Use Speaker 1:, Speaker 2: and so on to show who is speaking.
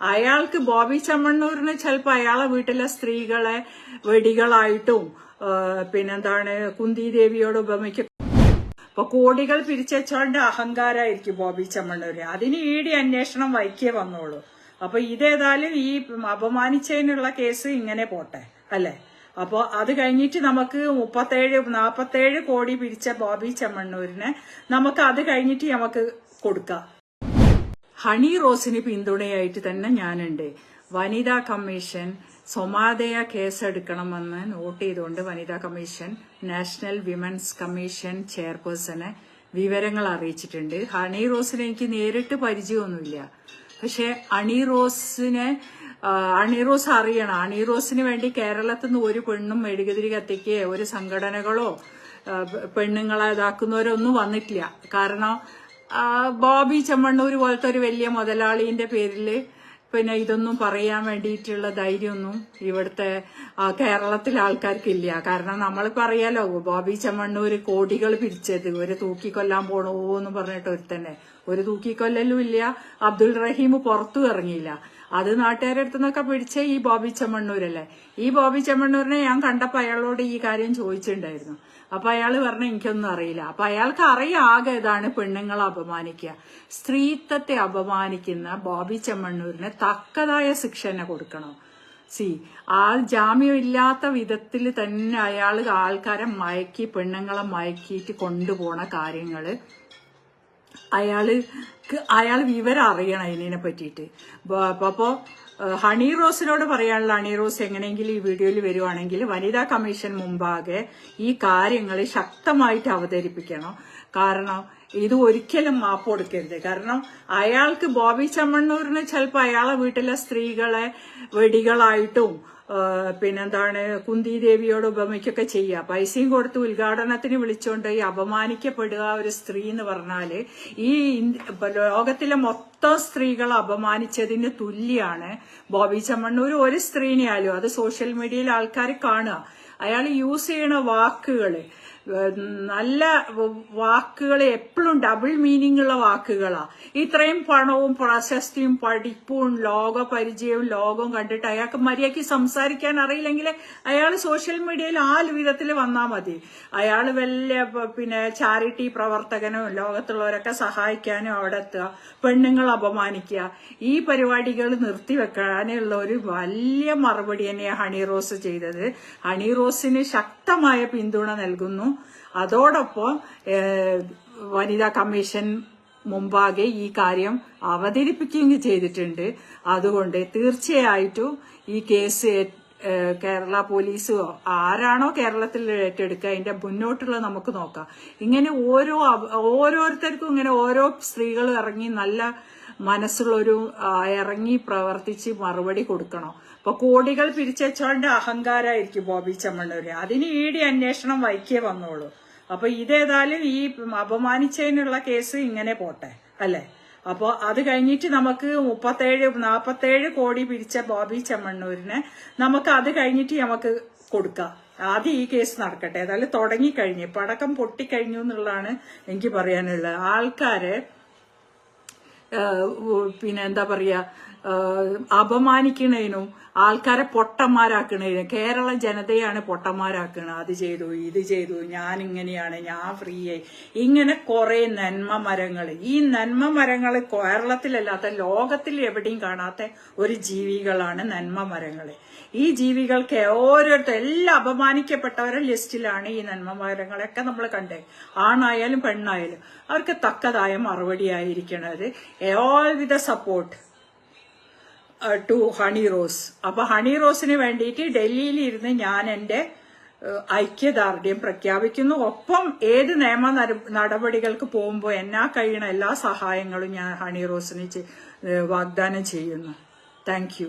Speaker 1: അയാൾക്ക് ബോബി ചമ്മണ്ണൂരിന് ചിലപ്പോൾ അയാളെ വീട്ടിലെ സ്ത്രീകളെ വെടികളായിട്ടും പിന്നെന്താണ് കുന്തി ദേവിയോട് ഉപമിക്ക. അപ്പൊ കോടികൾ പിരിച്ചുവെച്ചോണ്ട് അഹങ്കാരമായിരിക്കും ബോബി ചമ്മണ്ണൂര്. അതിന് ഈടി അന്വേഷണം വൈക്കേ വന്നോളൂ. അപ്പൊ ഇതേതായാലും ഈ അപമാനിച്ചതിനുള്ള കേസ് ഇങ്ങനെ പോട്ടെ അല്ലേ? അപ്പോൾ അത് കഴിഞ്ഞിട്ട് നമുക്ക് മുപ്പത്തേഴ് നാപ്പത്തേഴ് കോടി പിരിച്ച ബോബി ചെമ്മണ്ണൂരിനെ നമുക്ക് അത് കഴിഞ്ഞിട്ട് നമുക്ക് കൊടുക്കാം. ഹണി റോസിന് പിന്തുണയായിട്ട് തന്നെ ഞാനുണ്ട്. വനിതാ കമ്മീഷൻ സ്വമാതയ കേസെടുക്കണമെന്ന് നോട്ട് ചെയ്തുകൊണ്ട് വനിതാ കമ്മീഷൻ നാഷണൽ വിമൻസ് കമ്മീഷൻ ചെയർപേഴ്സണെ വിവരങ്ങൾ അറിയിച്ചിട്ടുണ്ട്. ഹണി റോസിന് എനിക്ക് നേരിട്ട് പരിചയമൊന്നുമില്ല. പക്ഷെ അണി റോസിനെ അണിറോസ് അണി റോസ് അറിയണം. അണി റോസിന് വേണ്ടി കേരളത്തിൽ നിന്ന് ഒരു പെണ്ണും മെഴുകുതിരി കത്തിക്കുകയോ ഒരു സംഘടനകളോ പെണ്ണുങ്ങളെ ഇതാക്കുന്നവരോ ഒന്നും വന്നിട്ടില്ല. കാരണം ബോബി ചെമ്മണ്ണൂർ പോലത്തെ ഒരു വലിയ മുതലാളിന്റെ പേരിൽ പിന്നെ ഇതൊന്നും പറയാൻ വേണ്ടിയിട്ടുള്ള ധൈര്യമൊന്നും ഇവിടുത്തെ കേരളത്തിലെ ആൾക്കാർക്കില്ല. കാരണം നമ്മളിപ്പോ അറിയാലോ ബോബി ചെമ്മണ്ണൂർ കോടികൾ പിരിച്ചത്. ഒരു തൂക്കിക്കൊല്ലാൻ പോണോ എന്ന് പറഞ്ഞിട്ട് ഒരുത്തന്നെ. ഒരു തൂക്കിക്കൊല്ലലും ഇല്ല അബ്ദുൾ റഹീം പുറത്തു ഇറങ്ങിയില്ല. അത് നാട്ടുകാരുടെ അടുത്തു നിന്നൊക്കെ പിടിച്ച ഈ ബോബി ചെമ്മണ്ണൂരല്ലേ? ഈ ബോബി ചെമ്മണ്ണൂരിനെ ഞാൻ കണ്ടപ്പോൾ അയാളോട് ഈ കാര്യം ചോദിച്ചിട്ടുണ്ടായിരുന്നു. അപ്പൊ അയാൾ പറഞ്ഞ എനിക്കൊന്നും അറിയില്ല. അപ്പൊ അയാൾക്ക് അറിയാം ആകെ ഇതാണ് പെണ്ണുങ്ങളെ അപമാനിക്കുക. സ്ത്രീത്വത്തെ അപമാനിക്കുന്ന ബോബി ചെമ്മണ്ണൂരിന് തക്കതായ ശിക്ഷ തന്നെ കൊടുക്കണം? സി ആ ജാമ്യമില്ലാത്ത വിധത്തിൽ തന്നെ അയാൾ ആൾക്കാരെ മയക്കി പെണ്ണുങ്ങളെ മയക്കിയിട്ട് കൊണ്ടുപോണ കാര്യങ്ങൾ അയാൾ അയാൾ വിവരം അറിയണം ഇതിനെ പറ്റിയിട്ട്. അപ്പോൾ ഹണി റോസിനോട് പറയാനുള്ള ഹണി റോസ് എങ്ങനെയെങ്കിലും ഈ വീഡിയോയിൽ വരുവാണെങ്കിൽ വനിതാ കമ്മീഷൻ മുമ്പാകെ ഈ കാര്യങ്ങൾ ശക്തമായിട്ട് അവതരിപ്പിക്കണം. കാരണം ഇത് ഒരിക്കലും മാപ്പ് കൊടുക്കരുത്. കാരണം അയാൾക്ക് ബോബി ചമ്മണ്ണൂരിന് ചിലപ്പോൾ അയാളെ വീട്ടിലെ സ്ത്രീകളെ വെടികളായിട്ടും പിന്നെന്താണ് കുന്തി ദേവിയോട് ഉപമിക്കൊക്കെ ചെയ്യുക പൈസയും കൊടുത്ത് ഉദ്ഘാടനത്തിന് വിളിച്ചുകൊണ്ട് ഈ അപമാനിക്കപ്പെടുക ഒരു സ്ത്രീ എന്ന് പറഞ്ഞാൽ ഈ ലോകത്തിലെ മൊത്തം സ്ത്രീകൾ അപമാനിച്ചതിന് തുല്യാണ് ബോബി ചമ്മണ്ണൂർ ഒരു സ്ത്രീനെയാലും അത് സോഷ്യൽ മീഡിയയിൽ ആൾക്കാർ കാണുക. അയാൾ യൂസ് ചെയ്യണ വാക്കുകൾ ഏഹ് നല്ല വാക്കുകൾ എപ്പോഴും ഡബിൾ മീനിങ് ഉള്ള വാക്കുകളാണ് ഇത്രയും പണവും പ്രശസ്തിയും പഠിപ്പും ലോക പരിചയവും ലോകവും കണ്ടിട്ട് അയാൾക്ക് മര്യാദയ്ക്ക് സംസാരിക്കാൻ അറിയില്ലെങ്കിൽ അയാൾ സോഷ്യൽ മീഡിയയിൽ ആ വിധത്തിൽ വന്നാൽ മതി. അയാൾ വലിയ പിന്നെ ചാരിറ്റി പ്രവർത്തകനും ലോകത്തുള്ളവരൊക്കെ സഹായിക്കാനും അവിടെ എത്തുക. പെണ്ണുങ്ങൾ അപമാനിക്കുക. ഈ പരിപാടികൾ നിർത്തിവെക്കാനുള്ള ഒരു വലിയ മറുപടി തന്നെയാണ് ഹണി റോസ് ചെയ്തത്. ഹണി റോസിന് ശക്തമായ പിന്തുണ നൽകുന്നു. അതോടൊപ്പം വനിതാ കമ്മീഷൻ മുമ്പാകെ ഈ കാര്യം അവതരിപ്പിക്കുകയും ചെയ്തിട്ടുണ്ട്. അതുകൊണ്ട് തീർച്ചയായിട്ടും ഈ കേസ് കേരള പോലീസോ ആരാണോ കേരളത്തിൽ ഏറ്റെടുക്കുക അതിന്റെ മുന്നോട്ടുള്ള നമുക്ക് നോക്കാം. ഇങ്ങനെ ഓരോ ഓരോരുത്തർക്കും ഇങ്ങനെ ഓരോ സ്ത്രീകൾ ഇറങ്ങി നല്ല മനസ്സുള്ളൊരു ഇറങ്ങി പ്രവർത്തിച്ച് മറുപടി കൊടുക്കണം. അപ്പൊ കോടികൾ പിരിച്ചുവെച്ചോണ്ട് അഹങ്കാരായിരിക്കും ബോബി ചമ്മണ്ണൂര്. അതിന് ഈടി അന്വേഷണം വൈക്കേ വന്നോളൂ. അപ്പൊ ഇതേതായാലും ഈ അപമാനിച്ചതിനുള്ള കേസ് ഇങ്ങനെ പോട്ടെ അല്ലേ? അപ്പോൾ അത് കഴിഞ്ഞിട്ട് നമുക്ക് മുപ്പത്തേഴ് നാപ്പത്തേഴ് കോടി പിരിച്ച ബോബി ചെമ്മണ്ണൂരിനെ നമുക്ക് അത് കഴിഞ്ഞിട്ട് നമുക്ക് കൊടുക്കാം. ആദ്യം ഈ കേസ് നടക്കട്ടെ. ഏതായാലും തുടങ്ങിക്കഴിഞ്ഞു പടക്കം പൊട്ടിക്കഴിഞ്ഞു എന്നുള്ളതാണ് എനിക്ക് പറയാനുള്ളത്. ആൾക്കാരെ പിന്നെ എന്താ പറയാ അപമാനിക്കണേനും ആൾക്കാരെ പൊട്ടന്മാരാക്കണേനും കേരള ജനതയാണ് പൊട്ടന്മാരാക്കണത്. അത് ചെയ്തു ഇത് ചെയ്തു ഞാൻ ഇങ്ങനെയാണ് ഞാൻ ഫ്രീ ആയി ഇങ്ങനെ കുറെ നന്മ മരങ്ങൾ ഈ നന്മ മരങ്ങൾ കേരളത്തിലല്ലാത്ത ലോകത്തിൽ എവിടെയും കാണാത്ത ഒരു ജീവികളാണ് നന്മ മരങ്ങൾ ഈ ജീവികൾക്ക് ഓരോരുത്തർ എല്ലാ അപമാനിക്കപ്പെട്ടവരുടെ ലിസ്റ്റിലാണ് ഈ നന്മ മരങ്ങളൊക്കെ നമ്മൾ കണ്ടേ. ആണായാലും പെണ്ണായാലും അവർക്ക് തക്കതായ മറുപടിയായിരിക്കണത്. All with support to Honey Rose അപ്പൊ ഹണി റോസിന് വേണ്ടിയിട്ട് ഡൽഹിയിൽ ഇരുന്ന് ഞാൻ എന്റെ ഐക്യദാർഢ്യം പ്രഖ്യാപിക്കുന്നു. ഒപ്പം ഏത് നിയമ നടപടികൾക്ക് പോകുമ്പോൾ എന്നാ കഴിയണ എല്ലാ സഹായങ്ങളും ഞാൻ ഹണി റോസിന് വാഗ്ദാനം ചെയ്യുന്നു. താങ്ക്